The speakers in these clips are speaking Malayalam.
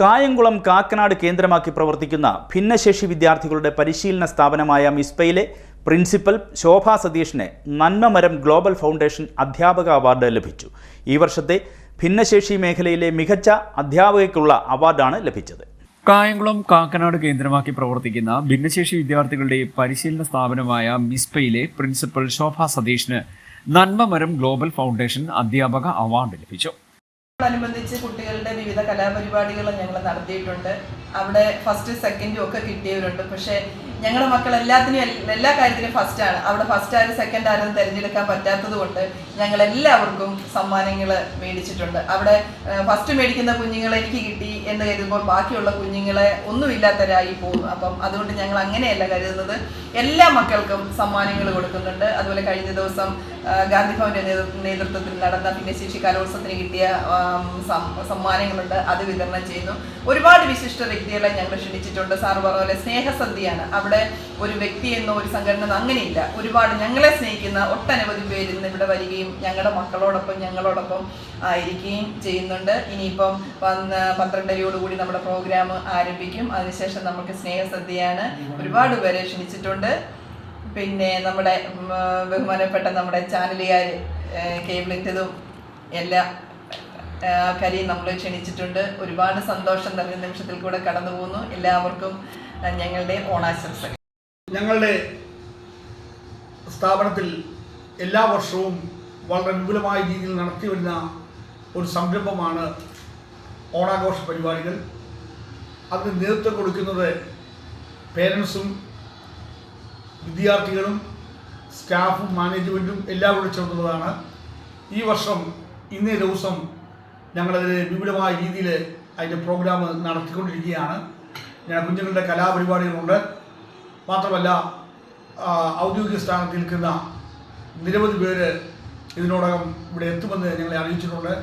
കായംകുളം കാക്കനാട് കേന്ദ്രമാക്കി പ്രവർത്തിക്കുന്ന ഭിന്നശേഷി വിദ്യാർത്ഥികളുടെ പരിശീലന സ്ഥാപനമായ മിസ്പയിലെ പ്രിൻസിപ്പൽ ശോഭ സതീഷിന് നന്മമരം ഗ്ലോബൽ ഫൗണ്ടേഷൻ അധ്യാപക അവാർഡ് ലഭിച്ചു. ഈ വർഷത്തെ ഭിന്നശേഷി മേഖലയിലെ മികച്ച അധ്യാപകയ്ക്കുള്ള അവാർഡാണ് ലഭിച്ചത്. കായംകുളം കാക്കനാട് കേന്ദ്രമാക്കി പ്രവർത്തിക്കുന്ന ഭിന്നശേഷി വിദ്യാർത്ഥികളുടെ പരിശീലന സ്ഥാപനമായ മിസ്പയിലെ പ്രിൻസിപ്പൽ ശോഭ സതീഷിന് നന്മമരം ഗ്ലോബൽ ഫൗണ്ടേഷൻ അധ്യാപക അവാർഡ് ലഭിച്ചു. അനുബന്ധിച്ച് കുട്ടികളുടെ വിവിധ കലാപരിപാടികൾ ഞങ്ങൾ നടത്തിയിട്ടുണ്ട്. അവിടെ ഫസ്റ്റ് സെക്കൻഡും ഒക്കെ കിട്ടിയവരുണ്ട്. പക്ഷേ ഞങ്ങളുടെ മക്കൾ എല്ലാത്തിനും എല്ലാ കാര്യത്തിനും ഫസ്റ്റ് ആണ്. അവിടെ ഫസ്റ്റ് ആരും സെക്കൻഡ് ആരും തിരഞ്ഞെടുക്കാൻ പറ്റാത്തത് കൊണ്ട് ഞങ്ങൾ എല്ലാവർക്കും സമ്മാനങ്ങൾ മേടിച്ചിട്ടുണ്ട്. അവിടെ ഫസ്റ്റ് മേടിക്കുന്ന കുഞ്ഞുങ്ങളെ എനിക്ക് കിട്ടി എന്ന് കരുതുമ്പോൾ ബാക്കിയുള്ള കുഞ്ഞുങ്ങളെ ഒന്നുമില്ലാത്തവരായി പോകുന്നു അപ്പം അതുകൊണ്ട് ഞങ്ങൾ അങ്ങനെയല്ല കരുതുന്നത്. എല്ലാ മക്കൾക്കും സമ്മാനങ്ങൾ കൊടുക്കുന്നുണ്ട്. അതുപോലെ കഴിഞ്ഞ ദിവസം ഗാന്ധി ഭവന്റെ നേതൃത്വത്തിൽ നടന്ന ഭിന്നശേഷി കലോത്സവത്തിന് കിട്ടിയ സമ്മാനങ്ങളുണ്ട്. അത് വിതരണം ചെയ്യുന്നു. ഒരുപാട് വിശിഷ്ട വ്യക്തികളെ ഞങ്ങൾ ക്ഷണിച്ചിട്ടുണ്ട്. സാർ പറഞ്ഞ പോലെ സ്നേഹസന്ധിയാണ്. അവിടെ ഒരു വ്യക്തി എന്നോ ഒരു സംഘടന അങ്ങനെയില്ല. ഒരുപാട് ഞങ്ങളെ സ്നേഹിക്കുന്ന ഒട്ടനവധി പേര് ഇന്ന് ഇവിടെ വരികയും ഞങ്ങളുടെ മക്കളോടൊപ്പം ഞങ്ങളോടൊപ്പം ആയിരിക്കുകയും ചെയ്യുന്നുണ്ട്. ഇനിയിപ്പം വന്ന് പന്ത്രണ്ടരയോടുകൂടി നമ്മുടെ പ്രോഗ്രാം ആരംഭിക്കും. അതിനുശേഷം നമുക്ക് സ്നേഹസദ്യയാണ് ഒരുപാട് പേരെ ക്ഷണിച്ചിട്ടുണ്ട്. പിന്നെ നമ്മുടെ ബഹുമാനപ്പെട്ട നമ്മുടെ ചാനലുകാർ കേബിളിന്റെതും എല്ലാ ആ, നമ്മളെ ക്ഷണിച്ചിട്ടുണ്ട്. ഒരുപാട് സന്തോഷം നിറഞ്ഞ നിമിഷത്തിൽ കൂടെ കടന്നു പോകുന്നു എല്ലാവർക്കും ഞങ്ങളുടെ ഓണാശംസകൾ. ഞങ്ങളുടെ സ്ഥാപനത്തിൽ എല്ലാ വർഷവും വളരെ വിപുലമായ രീതിയിൽ നടത്തി വരുന്ന ഒരു സംരംഭമാണ് ഓണാഘോഷ പരിപാടികൾ. അതിന് നേതൃത്വം കൊടുക്കുന്നത് പേരൻസും വിദ്യാർത്ഥികളും സ്റ്റാഫും മാനേജ്മെന്റും എല്ലാവരും ചേർന്നുള്ളതാണ്. ഈ വർഷം ഇന്നേ ദിവസം ഞങ്ങളതിൽ വിപുലമായ രീതിയിൽ അതിന്റെ പ്രോഗ്രാം നടത്തിക്കൊണ്ടിരിക്കുകയാണ്. ഞാൻ കുഞ്ഞുങ്ങളുടെ കലാപരിപാടികളുണ്ട്. മാത്രമല്ല ഔദ്യോഗിക സ്ഥാനത്ത് നിൽക്കുന്ന നിരവധി പേര് ഇതിനോടകം ഇവിടെ എത്തുമെന്ന് ഞങ്ങളെ അറിയിച്ചിട്ടുണ്ട്.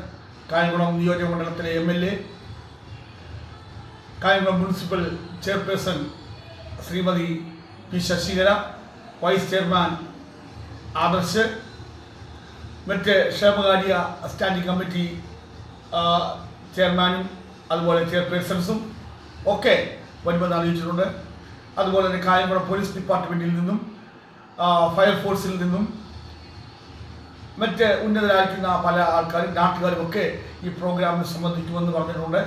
കായംകുളം നിയോജക മണ്ഡലത്തിലെ M L A Kayamkulam municipal chairperson Shrimati P Sasikala vice chairman Adarsh മറ്റ് ക്ഷേമകാര്യ സ്റ്റാൻഡിംഗ് കമ്മിറ്റി ചെയർമാനും അതുപോലെ ചെയർപേഴ്സൺസും ഒക്കെ വരുമെന്ന് അറിയിച്ചിട്ടുണ്ട്. അതുപോലെ തന്നെ കായംകുളം പോലീസ് ഡിപ്പാർട്ട്മെന്റിൽ നിന്നും ഫയർഫോഴ്സിൽ നിന്നും മറ്റ് ഉന്നതരായിരിക്കുന്ന പല ആൾക്കാരും നാട്ടുകാരും ഒക്കെ ഈ പ്രോഗ്രാമിൽ സംബന്ധിക്കുമെന്ന് പറഞ്ഞിട്ടുണ്ട്.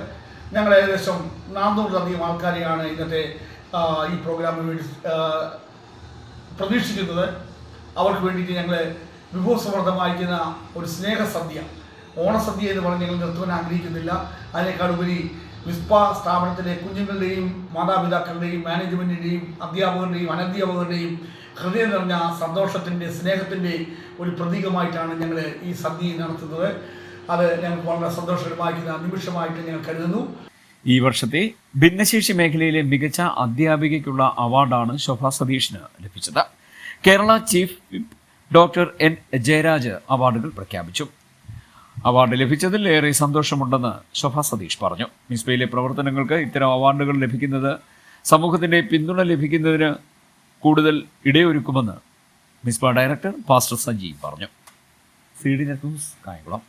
ഞങ്ങൾ ഏകദേശം നാനൂറിലധികം ആൾക്കാരെയാണ് ഇന്നത്തെ ഈ പ്രോഗ്രാമിന് വേണ്ടി പ്രതീക്ഷിക്കുന്നത്. അവർക്ക് വേണ്ടിയിട്ട് ഞങ്ങൾ വിഭവസമൃദ്ധമായിരിക്കുന്ന ഒരു സ്നേഹസദ്യ ഓണസദ്യ എന്ന് പറഞ്ഞ് ഞങ്ങൾ നിർത്തുവാൻ ആഗ്രഹിക്കുന്നില്ല. അതിനേക്കാൾ ഉപരി വിസ്പ സ്ഥാപനത്തിലെ കുഞ്ഞുങ്ങളുടെയും മാതാപിതാക്കളുടെയും മാനേജ്മെന്റിന്റെയും അധ്യാപകരുടെയും അനധ്യാപകരുടെയും ഹൃദയം നിറഞ്ഞ സന്തോഷത്തിന്റെ സ്നേഹത്തിന്റെ ഒരു പ്രതീകമായിട്ടാണ് ഞങ്ങൾ ഈ സദ്യ നടത്തുന്നത്. അത് ഞങ്ങൾക്ക് വളരെ സന്തോഷകരമായിരിക്കുന്ന നിമിഷമായിട്ട് ഞങ്ങൾ കരുതുന്നു. ഈ വർഷത്തെ ഭിന്നശേഷി മേഖലയിലെ മികച്ച അധ്യാപികയ്ക്കുള്ള അവാർഡാണ് ശോഭ സതീഷിന് ലഭിച്ചത്. Kerala chief doctor N Jayaraj അവാർഡുകൾ പ്രഖ്യാപിച്ചു. അവാർഡ് ലഭിച്ചതിൽ ഏറെ സന്തോഷമുണ്ടെന്ന് ശോഭ സതീഷ് പറഞ്ഞു. മിസ്ബയിലെ പ്രവർത്തനങ്ങൾക്ക് ഇത്തരം അവാർഡുകൾ ലഭിക്കുന്നത് സമൂഹത്തിന്റെ പിന്തുണ ലഭിക്കുന്നതിന് കൂടുതൽ ഇടയൊരുക്കുമെന്ന് മിസ്ബ ഡയറക്ടർ പാസ്റ്റർ സജീവ് പറഞ്ഞു. C D news Kayamkulam.